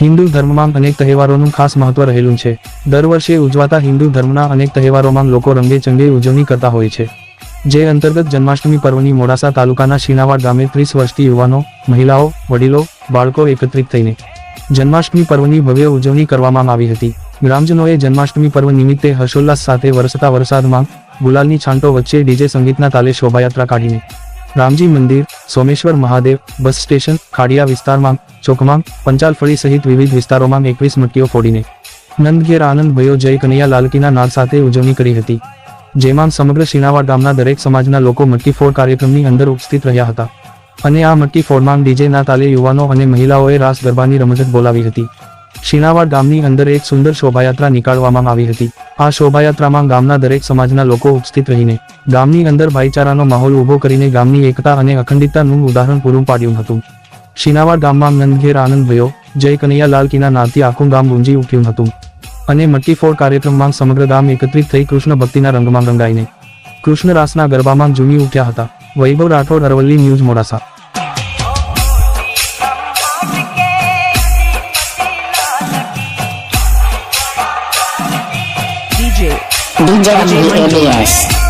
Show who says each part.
Speaker 1: હિન્દુ ધર્મમાં અનેક તહેવારોનું ખાસ મહત્વ રહેલું છે. દર વર્ષે ઉજવાતા હિન્દુ ધર્મના અનેક તહેવારોમાં લોકો રંગે ચંગે ઉજવણી કરતા હોય છે. જે અંતર્ગત જન્માષ્ટમી પર્વની મોડાસા તાલુકાના શીનાવાડ ગામે ત્રીસ વર્ષથી યુવાનો, મહિલાઓ, વડીલો, બાળકો એકત્રિત થઈને જન્માષ્ટમી પર્વની ભવ્ય ઉજવણી કરવામાં આવી હતી. ગ્રામજનોએ જન્માષ્ટમી પર્વ નિમિત્તે હર્ષોલ્લાસ સાથે વરસતા વરસાદમાં ગુલાલની છાંટો વચ્ચે ડીજે સંગીતના તાલે શોભાયાત્રા કાઢીને રામજી મંદિર સોમેશ્વર મહાદેવ બસ સ્ટેશન, ખાડિયા વિસ્તારમાં, ચોકમાં, પંચાલફળી સહિત વિવિધ વિસ્તારોમાં એકવીસ મટકીઓ ફોડીને. નંદઘેર આનંદ ભયો જય કનૈયા લાલકીના નાદ સાથે ઉજવણી કરી હતી. જેમાં સમગ્ર શીણાવાડ ગામના દરેક સમાજના લોકો મટકી ફોડ કાર્યક્રમની અંદર ઉપસ્થિત રહ્યા હતા. અને આ મટકી ફોડમાં ડીજેના તાલે યુવાનો અને મહિલાઓએ રાસ ગરબાની રમઝટ બોલાવી હતી. શીનાવાડ ગામની અંદર એક સુંદર શોભાયાત્રા નીકાળવામાં આવી હતી. આ શોભાયાત્રામાં ગામના દરેક સમાજના લોકો ઉપસ્થિત રહીને ગામની અંદર ભાઈચારાનો માહોલ ઊભો કરીને ગામની એકતા અને અખંડિતતાનું ઉદાહરણ પૂરું પાડ્યું હતું. શીનાવાડ ગામમાં નંદઘેર આનંદ ભયો, જય કનૈયા લાલ કીના નાદથી આખું ગામ ગુંજી ઉઠ્યું હતું. અને મટકી કાર્યક્રમમાં સમગ્ર ગામ એકત્રિત થઈ કૃષ્ણ ભક્તિના રંગમાં રંગાઈને કૃષ્ણ રાસના ગરબામાં ઝૂમી ઉઠ્યા હતા. Vaibhav Rathod Aravalli news Modasa.
Speaker 2: DJ
Speaker 3: Elias.